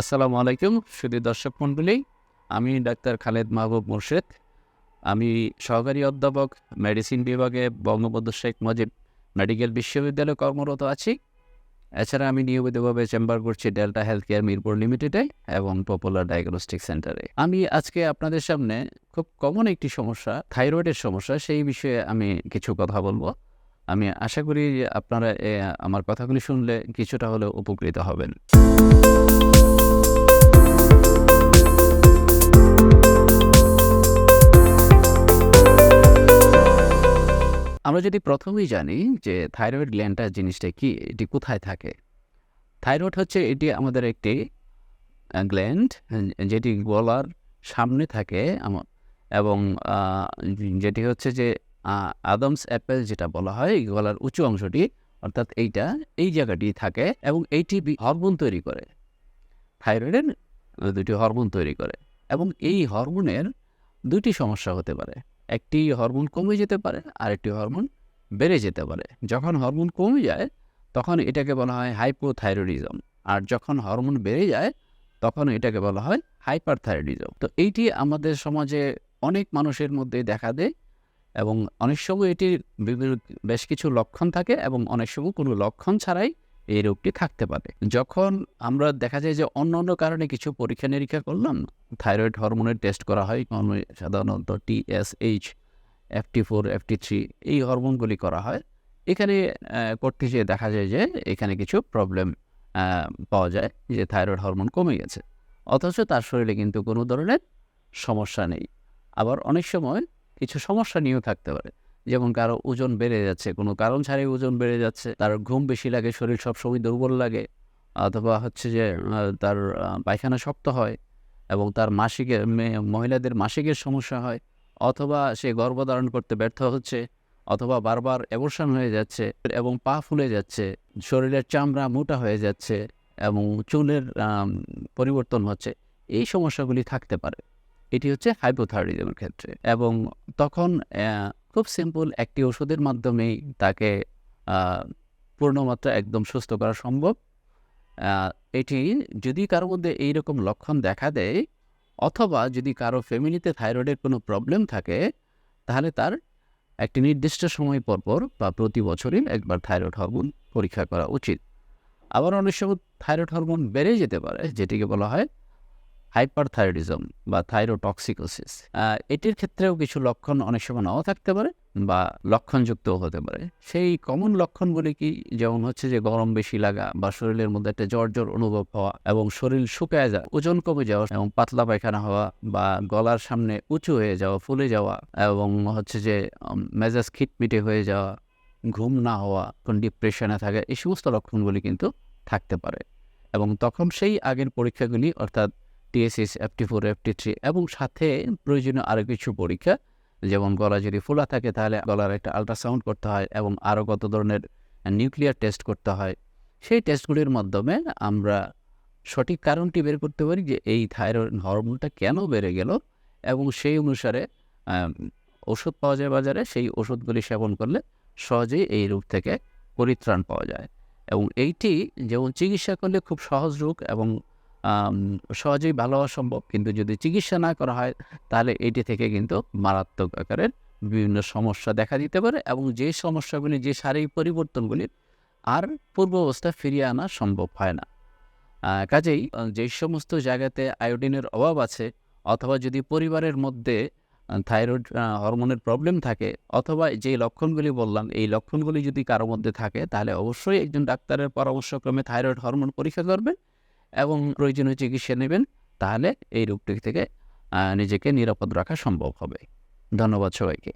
আসসালামু আলাইকুম, সুদী দর্শক মণ্ডলী। আমি ডাক্তার খালেদ মাহবুব মোর্শেদ। আমি সহকারী অধ্যাপক মেডিসিন বিভাগে বঙ্গবন্ধু শেখ মুজিব মেডিকেল বিশ্ববিদ্যালয়ে কর্মরত আছি। এছাড়া আমি নিয়মিতভাবে চেম্বার করছি ডেল্টা হেলথ কেয়ার মিরপুর লিমিটেডে এবং পপুলার ডায়াগনস্টিক সেন্টারে। আমি আজকে আপনাদের সামনে খুব কমন একটি সমস্যা, থাইরয়েডের সমস্যা, সেই বিষয়ে আমি কিছু কথা বলব। আমি আশা করি আপনারা আমার কথাগুলি শুনলে কিছুটা হলেও উপকৃত হবেন। আমরা যদি প্রথমেই জানি যে থাইরয়েড গ্ল্যান্ডটা জিনিসটা কি, এটি কোথায় থাকে? থাইরয়েড হচ্ছে এটি আমাদের একটি গ্ল্যান্ড যেটি গলার সামনে থাকে এবং যেটি হচ্ছে যে আদমস অ্যাপেল যেটা বলা হয় গলার উঁচু অংশটি, অর্থাৎ এইটা, এই জায়গাটি থাকে এবং এইটি হরমোন তৈরি করে। থাইরয়েডের দুটি হরমোন তৈরি করে এবং এই হরমোনের দুটি সমস্যা হতে পারে। একটি হরমোন কমে যেতে পারে আর একটি হরমোন বেড়ে যেতে পারে। যখন হরমোন কমে যায়, তখন এটাকে বলা হয় হাইপোথাইরয়েডিজম আর যখন হরমোন বেড়ে যায়, তখন এটাকে বলা হয় হাইপারথাইরয়েডিজম তো এইটি আমাদের সমাজে অনেক মানুষের মধ্যে দেখা দেয় এবং অনেক সময় এটির বিভিন্ন বেশ কিছু লক্ষণ থাকে এবং অনেক সময় কোনো লক্ষণ ছাড়াই এই রোগটি থাকতে পারে। যখন আমরা দেখা যায় যে অন্য অন্য কারণে কিছু পরীক্ষা নিরীক্ষা করলাম, থাইরয়েড হরমোনের টেস্ট করা হয় সাধারণত TSH FT four FT three এই হরমোনগুলি করা হয়। এখানে করতে যেয়ে দেখা যায় যে এখানে কিছু প্রবলেম পাওয়া যায় যে থাইরয়েড হরমোন কমে গেছে। অথচ তার শরীরে কিন্তু কোনো ধরনের সমস্যা নেই। আবার অনেক সময় কিছু সমস্যা নিয়েও থাকতে পারে। যেমন কারও ওজন বেড়ে যাচ্ছে, কোনো কারণ ছাড়াই ওজন বেড়ে যাচ্ছে, তার ঘুম বেশি লাগে, শরীর সবসময় দুর্বল লাগে, অথবা হচ্ছে যে তার পায়খানা শক্ত হয় এবং তার মাসিকের মহিলাদের মাসিকের সমস্যা হয়, অথবা সে গর্ভধারণ করতে ব্যর্থ হচ্ছে, অথবা বারবার অ্যাবর্শন হয়ে যাচ্ছে এবং পা ফুলে যাচ্ছে, শরীরের চামড়া মোটা হয়ে যাচ্ছে এবং চুলের পরিবর্তন হচ্ছে, এই সমস্যাগুলি থাকতে পারে। এটি হচ্ছে হাইপোথাইরয়েডিজমের ক্ষেত্রে এবং তখন খুব সিম্পল একটি ওষুধের মাধ্যমেই তাকে পূর্ণমাত্রা একদম সুস্থ করা সম্ভব। এটি যদি কারোর মধ্যে এইরকম লক্ষণ দেখা দেয় অথবা যদি কারও ফ্যামিলিতে থাইরয়েডের কোনো প্রবলেম থাকে, তাহলে তার একটি নির্দিষ্ট সময় পর পর বা প্রতি বছরই একবার থাইরয়েড হরমোন পরীক্ষা করা উচিত। আবার অনেক সময় থাইরয়েড হরমোন বেড়ে যেতে পারে, যেটিকে বলা হয় হাইপারথাইরয়েডিজম বা থাইরোটক্সিকোসিস এটির ক্ষেত্রেও কিছু লক্ষণ অনেক সময় নাও থাকতে পারে বা লক্ষণযুক্তও হতে পারে। সেই কমন লক্ষণগুলি কি? যেমন হচ্ছে যে গরম বেশি লাগা বা শরীরের মধ্যে একটা জ্বর জ্বর অনুভব হওয়া এবং শরীর শুকায় যাওয়া, ওজন কমে যাওয়া এবং পাতলা পায়খানা হওয়া বা গলার সামনে উঁচু হয়ে যাওয়া, ফুলে যাওয়া এবং হচ্ছে যে মেজাজ খিটমিটে হয়ে যাওয়া, ঘুম না হওয়া কোন ডিপ্রেশনে থাকা, এই সমস্ত লক্ষণগুলি কিন্তু থাকতে পারে। এবং তখন সেই আগের পরীক্ষাগুলি অর্থাৎ TSS FT four FT three এবং সাথে প্রয়োজনীয় আরও কিছু পরীক্ষা। যেমন গলা যদি ফোলা থাকে তাহলে গলার একটা আল্ট্রাসাউন্ড করতে হয় এবং আরও কত ধরনের নিউক্লিয়ার টেস্ট করতে হয়। সেই টেস্টগুলির মাধ্যমে আমরা সঠিক কারণটি বের করতে পারি যে এই থাইরয়েড হরমোনটা কেন বেড়ে গেল এবং সেই অনুসারে ওষুধ পাওয়া যায় বাজারে, সেই ওষুধগুলি সেবন করলে সহজেই এই রোগ থেকে পরিত্রাণ পাওয়া যায়। এবং এইটি যেমন চিকিৎসা করলে খুব সহজ রোগ এবং সহজেই ভালো হওয়া সম্ভব। কিন্তু যদি চিকিৎসা না করা হয়, তাহলে এটি থেকে কিন্তু মারাত্মক আকারের বিভিন্ন সমস্যা দেখা দিতে পারে এবং যে সমস্যাগুলি, যে শারীরিক পরিবর্তনগুলির আর পূর্ব অবস্থা ফিরিয়ে আনা সম্ভব হয় না। কাজেই যে সমস্ত জায়গাতে আয়োডিনের অভাব আছে অথবা যদি পরিবারের মধ্যে থাইরয়েড হরমোনের প্রবলেম থাকে অথবা যে লক্ষণগুলি বললাম, এই লক্ষণগুলি যদি কারও মধ্যে থাকে, তাহলে অবশ্যই একজন ডাক্তারের পরামর্শক্রমে থাইরয়েড হরমোন পরীক্ষা করবেন এবং প্রয়োজনীয় চিকিৎসা নেবেন, তাহলে এই রোগটি থেকে নিজেকে নিরাপদ রাখা সম্ভব হবে। ধন্যবাদ সবাইকে।